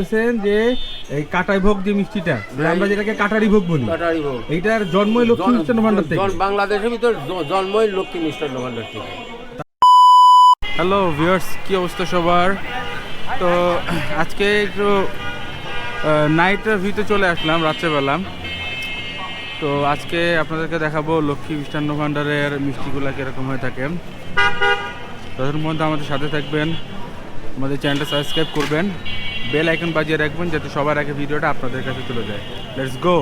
বলছেন যে এই কাটাই ভোগ যে মিষ্টিটা। আমরা যেটাকে কাটারি ভোগ বলি। কাটারি ভোগ। এইটার জন্মই লক্ষ্মী মিষ্টান্ন ভান্ডার থেকে। বাংলাদেশের ভিতর জন্মই লক্ষ্মী মিষ্টান্ন ভান্ডার থেকে। হ্যালো ভিউয়ার্স কি অবস্থা সবার? তো আজকে একটু নাইটের ভিতরে চলে আসলাম রাত্রেবেলা। তো আজকে আপনাদেরকে দেখাবো লক্ষ্মী মিষ্টান্ন ভাণ্ডারের মিষ্টিগুলো কীরকম হয়ে থাকে। তাদের মধ্যে আমাদের সাথে থাকবেন আমাদের চ্যানেলটা সাবস্ক্রাইব করবেন। বেল আইকন বাজিয়ে রাখবেন যাতে সবার আগে ভিডিওটা আপনাদের কাছে চলে যায় লেটস গো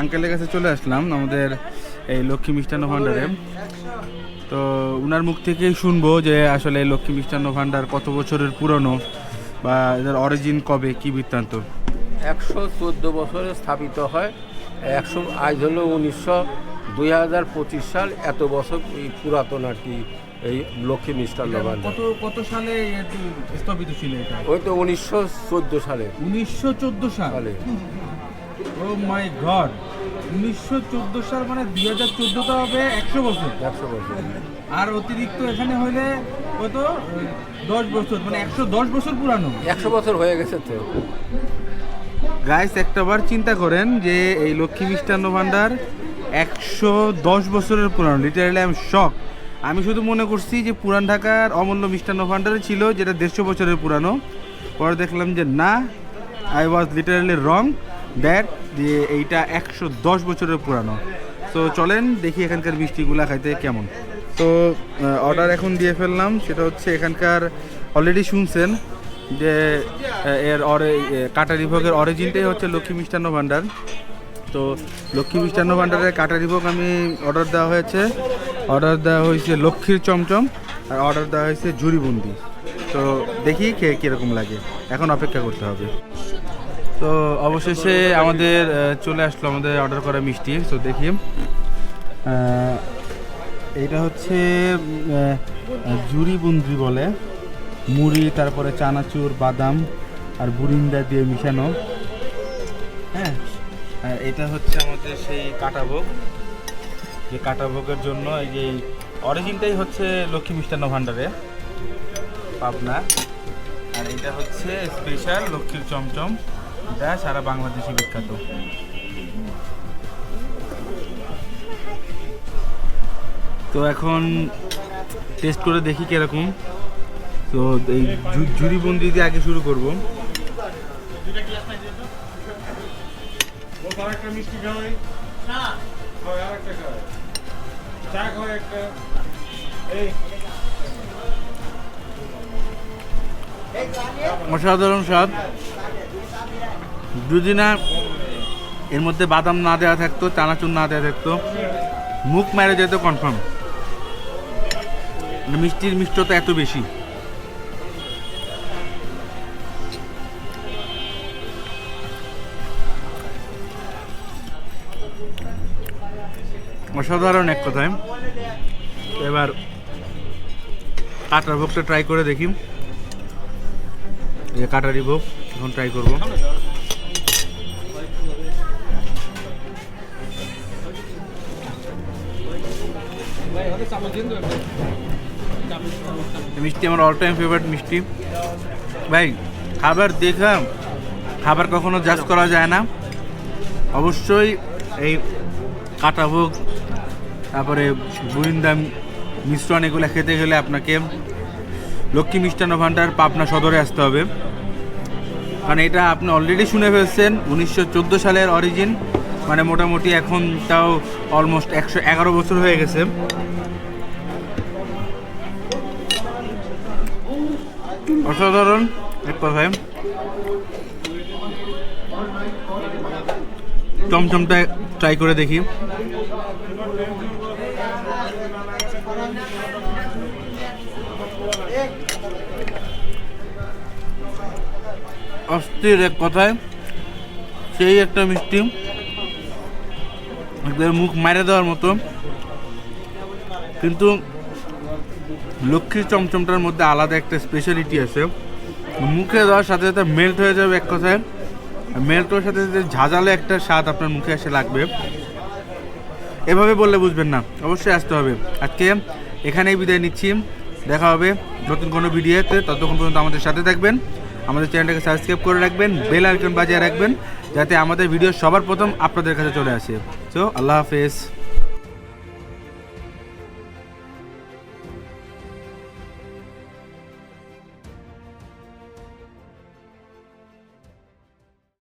আঙ্কেলের কাছে চলে আসলাম আমাদের এই লক্ষ্মী মিষ্টান্ন ভাণ্ডারে। তো উনার মুখ থেকেই শুনব যে আসলে লক্ষ্মী মিষ্টান্ন ভাণ্ডার কত বছরের পুরনো বা এদের অরিজিন কবে কি বৃত্তান্ত? একশো চোদ্দ বছরে স্থাপিত হয়। একশো আজ হলো উনিশশো দুই হাজার পঁচিশ সাল এত বছর এই পুরাতন আর কি এই লক্ষ্মী মিষ্টান্ন ভান্ডার কত কত সালে স্থাপিত ছিল এটা? ওই তো উনিশশো চোদ্দ সালে। উনিশশো চোদ্দ সালে। ও মাই গড উনিশশো চোদ্দ সাল মানে দুই হাজার চোদ্দোটা হবে একশো বছর। একশো বছর। আর অতিরিক্ত এখানে হলে কত? দশ বছর মানে একশো দশ বছর পুরানো। একশো বছর হয়ে গেছে তো। গাইস একটাবার চিন্তা করেন যে এই লক্ষ্মী মিষ্টান্ন ভাণ্ডার একশো দশ বছরের পুরানো। লিটারালি আই এম শক আমি শুধু মনে করছি যে পুরান ঢাকার অমূল্য মিষ্টান্ন ভাণ্ডারে ছিল যেটা দেড়শো বছরের পুরানো। পরে দেখলাম যে না I was literally wrong that যে এইটা একশো দশ বছরের পুরানো। তো চলেন দেখি এখানকার মিষ্টিগুলা খাইতে কেমন। তো অর্ডার এখন দিয়ে ফেললাম, সেটা হচ্ছে এখানকার অলরেডি শুনছেন যে এর অরে কাটারি ভোগের অরিজিনটাই হচ্ছে লক্ষ্মী মিষ্টান্ন ভাণ্ডার। তো, লক্ষ্মী মিষ্টান্ন ভাণ্ডারের কাটারি ভোগ আমি অর্ডার দেওয়া হয়েছে। অর্ডার দেওয়া হয়েছে লক্ষ্মীর চমচম, আর অর্ডার দেওয়া হয়েছে ঝুড়িবন্দি। তো দেখি খেয়ে কীরকম লাগে। এখন অপেক্ষা করতে হবে। তো অবশেষে আমাদের চলে আসলো আমাদের অর্ডার করা মিষ্টি, তো দেখি। এইটা হচ্ছে জুরি বুন্দি বলে। মুড়ি, তারপরে চানাচুর, বাদাম আর বুরিন্দা দিয়ে মিশানো। হ্যাঁ এটা হচ্ছে আমাদের সেই কাটাভোগ। যে কাটাভোগের জন্য এই যে অরিজিনটাই হচ্ছে লক্ষ্মী মিষ্টান্ন ভাণ্ডারে, পাবনা। আর এটা হচ্ছে স্পেশাল লক্ষ্মীর চমচম। যা সারা বাংলাদেশে বিখ্যাত। তো এখন টেস্ট করে দেখি কীরকম। তো এই ঝুড়িবন্দি দিয়ে আগে শুরু করব। অসাধারণ স্বাদ। যদি না এর মধ্যে বাদাম না দেওয়া থাকতো, চানাচুর না দেওয়া থাকতো। মুখ মেরে যেত কনফার্ম মিষ্টির মিষ্টতা এত বেশি। অসাধারণ এক কথায়। এবার কাটার ভোগটা ট্রাই করে দেখি। যে কাটারি ভোগ, এখন ট্রাই করব। মিষ্টি আমার অল টাইম ফেভারিট মিষ্টি। ভাই, খাবার দেখা খাবার কখনো জাজ করা যায় না। অবশ্যই এই কাটা ভোগ তারপরে বুরিন্দাম মিশ্রণ এগুলো খেতে গেলে আপনাকে লক্ষ্মী মিষ্টান্ন ভাণ্ডার পাবনা সদরে আসতে হবে। কারণ এটা আপনি অলরেডি শুনে ফেলছেন, উনিশশো চোদ্দ সালের অরিজিন মানে মোটামুটি এখন তাও অলমোস্ট একশো এগারো বছর হয়ে গেছে। অসাধারণ এক কথায়, চমচমটা ট্রাই করে দেখি। অস্থির এক কথায়, সেই একটা মিষ্টি মুখ মারে দেওয়ার মতো। কিন্তু লক্ষ্মীর চমচমটার মধ্যে আলাদা একটা স্পেশালিটি আছে। মুখে দেওয়ার সাথে সাথে মেল্ট হয়ে যাবে এক কথায়। মেল্ট হওয়ার সাথে সাথে ঝাঁঝালো একটা স্বাদ আপনার মুখে এসে লাগবে। এভাবে বললে বুঝবেন না, অবশ্যই আসতে হবে। আজকে এখানেই বিদায় নিচ্ছি। দেখা হবে নতুন কোনো ভিডিওতে। ততক্ষণ পর্যন্ত আমাদের সাথে থাকবেন। আমাদের চ্যানেলটাকে সাবস্ক্রাইব করে রাখবেন বেল আইকন বাজিয়ে রাখবেন, যাতে আমাদের ভিডিও সবার প্রথম আপনাদের কাছে চলে আসে। সো আল্লাহ হাফেজ।